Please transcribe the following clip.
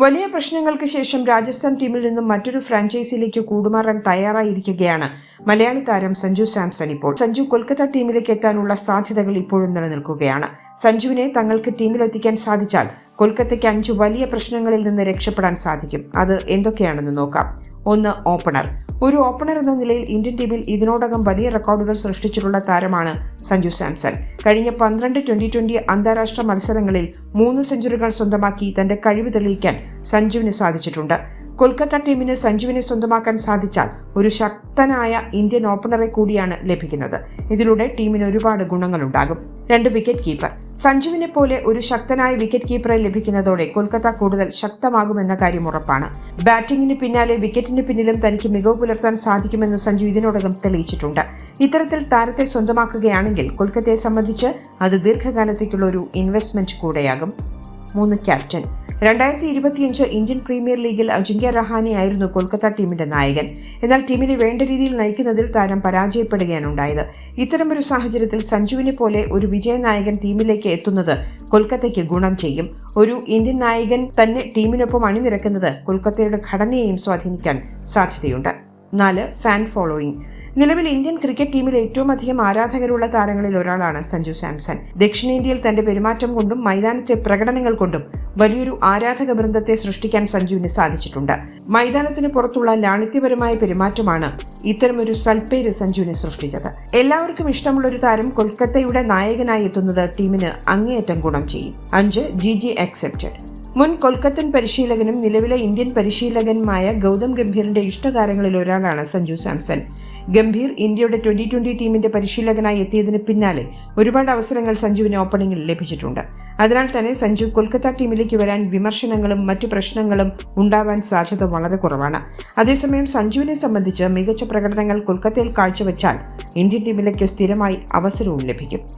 വലിയ പ്രശ്നങ്ങൾക്ക് ശേഷം രാജസ്ഥാൻ ടീമിൽ നിന്നും മറ്റൊരു ഫ്രാഞ്ചൈസിയിലേക്ക് കൂടുമാറാൻ തയ്യാറായിരിക്കുകയാണ്. മലയാളി താരം സഞ്ജു സാംസൺ ഇപ്പോൾ. സഞ്ജു കൊൽക്കത്ത ടീമിലേക്ക് എത്താനുള്ള സാധ്യതകൾ ഇപ്പോഴും നിലനിൽക്കുകയാണ്. സഞ്ജുവിനെ തങ്ങൾക്ക് ടീമിലെത്തിക്കാൻ സാധിച്ചാൽ കൊൽക്കത്തയ്ക്ക് അഞ്ചു വലിയ പ്രശ്നങ്ങളിൽ നിന്ന് രക്ഷപ്പെടാൻ സാധിക്കും. അത് എന്തൊക്കെയാണെന്ന് നോക്കാം. ഒന്ന് ഓപ്പണർ. ഒരു ഓപ്പണർ എന്ന നിലയിൽ ഇന്ത്യൻ ടീമിൽ ഇതിനോടകം വലിയ റെക്കോർഡുകൾ സൃഷ്ടിച്ചിട്ടുള്ള താരമാണ് സഞ്ജു സാംസൺ. കഴിഞ്ഞ പന്ത്രണ്ട് ട്വന്റി ട്വന്റി അന്താരാഷ്ട്ര മത്സരങ്ങളിൽ മൂന്ന് സെഞ്ചുറികൾ സ്വന്തമാക്കി തന്റെ കഴിവ് തെളിയിക്കാൻ സഞ്ജുവിന് സാധിച്ചിട്ടുണ്ട്. കൊൽക്കത്ത ടീമിന് സഞ്ജുവിനെ സ്വന്തമാക്കാൻ സാധിച്ചാൽ ഒരു ശക്തനായ ഇന്ത്യൻ ഓപ്പണറെ കൂടിയാണ് ലഭിക്കുന്നത്. ഇതിലൂടെ ടീമിന് ഒരുപാട് ഗുണങ്ങളുണ്ടാകും. രണ്ട് വിക്കറ്റ് കീപ്പർ. സഞ്ജുവിനെ പോലെ ഒരു ശക്തനായ വിക്കറ്റ് കീപ്പറെ ലഭിക്കുന്നതോടെ കൊൽക്കത്ത കൂടുതൽ ശക്തമാകുമെന്ന കാര്യം ഉറപ്പാണ്. ബാറ്റിംഗിന് പിന്നാലെ വിക്കറ്റിന് പിന്നിലും തനിക്ക് മികവ് പുലർത്താൻ സാധിക്കുമെന്ന് സഞ്ജു ഇതിനോടകം തെളിയിച്ചിട്ടുണ്ട്. ഇത്തരത്തിൽ താരത്തെ സ്വന്തമാക്കുകയാണെങ്കിൽ കൊൽക്കത്തയെ സംബന്ധിച്ച് അത് ദീർഘകാലത്തേക്കുള്ള ഒരു ഇൻവെസ്റ്റ്മെന്റ് കൂടെയാകും. മൂന്ന് ക്യാപ്റ്റൻ. രണ്ടായിരത്തി ഇരുപത്തിയഞ്ച് ഇന്ത്യൻ പ്രീമിയർ ലീഗിൽ അജിങ്ക്യ റഹാനെ ആയിരുന്നു കൊൽക്കത്ത ടീമിന്റെ നായകൻ. എന്നാൽ ടീമിനെ വേണ്ട രീതിയിൽ നയിക്കുന്നതിൽ താരം പരാജയപ്പെടുകയാണ് ഉണ്ടായത് ഇത്തരമൊരു സാഹചര്യത്തിൽ സഞ്ജുവിനെ പോലെ ഒരു വിജയനായകൻ ടീമിലേക്ക് എത്തുന്നത് കൊൽക്കത്തയ്ക്ക് ഗുണം ചെയ്യും. ഒരു ഇന്ത്യൻ നായകൻ തന്നെ ടീമിനൊപ്പം അണിനിരക്കുന്നത് കൊൽക്കത്തയുടെ ഘടനയെയും സ്വാധീനിക്കാൻ സാധ്യതയുണ്ട്. നാല് ഫാൻ ഫോളോയിങ്. നിലവിൽ ഇന്ത്യൻ ക്രിക്കറ്റ് ടീമിൽ ഏറ്റവും അധികം ആരാധകരുള്ള താരങ്ങളിൽ ഒരാളാണ് സഞ്ജു സാംസൺ. ദക്ഷിണേന്ത്യയിൽ തന്റെ പെരുമാറ്റം കൊണ്ടും മൈതാനത്തെ പ്രകടനങ്ങൾ കൊണ്ടും വലിയൊരു ആരാധക വൃന്ദത്തെ സൃഷ്ടിക്കാൻ സഞ്ജുവിന് സാധിച്ചിട്ടുണ്ട്. മൈതാനത്തിന് പുറത്തുള്ള ലാളിത്യപരമായ പെരുമാറ്റമാണ് ഇത്തരമൊരു സൽപ്പേര് സഞ്ജുവിനെ സൃഷ്ടിച്ചത്. എല്ലാവർക്കും ഇഷ്ടമുള്ള ഒരു താരം കൊൽക്കത്തയുടെ നായകനായി എത്തുന്നത് ടീമിന് അങ്ങേയറ്റം ഗുണം ചെയ്യും. അഞ്ച് ജി ജി അക്സെപ്റ്റഡ് മുൻ കൊൽക്കത്തൻ പരിശീലകനും നിലവിലെ ഇന്ത്യൻ പരിശീലകനുമായ ഗൗതം ഗംഭീറിന്റെ ഇഷ്ടതാരങ്ങളിൽ ഒരാളാണ് സഞ്ജു സാംസൺ. ഗംഭീർ ഇന്ത്യയുടെ ട്വന്റി ട്വന്റി ടീമിന്റെ പരിശീലകനായി എത്തിയതിന് പിന്നാലെ ഒരുപാട് അവസരങ്ങൾ സഞ്ജുവിന് ഓപ്പണിംഗിൽ ലഭിച്ചിട്ടുണ്ട്. അതിനാൽ തന്നെ സഞ്ജു കൊൽക്കത്ത ടീമിലേക്ക് വരാൻ വിമർശനങ്ങളും മറ്റു പ്രശ്നങ്ങളും ഉണ്ടാവാൻ സാധ്യത വളരെ കുറവാണ്. അതേസമയം സഞ്ജുവിനെ സംബന്ധിച്ച് മികച്ച പ്രകടനങ്ങൾ കൊൽക്കത്തയിൽ കാഴ്ചവെച്ചാൽ ഇന്ത്യൻ ടീമിലേക്ക് സ്ഥിരമായി അവസരവും ലഭിക്കും.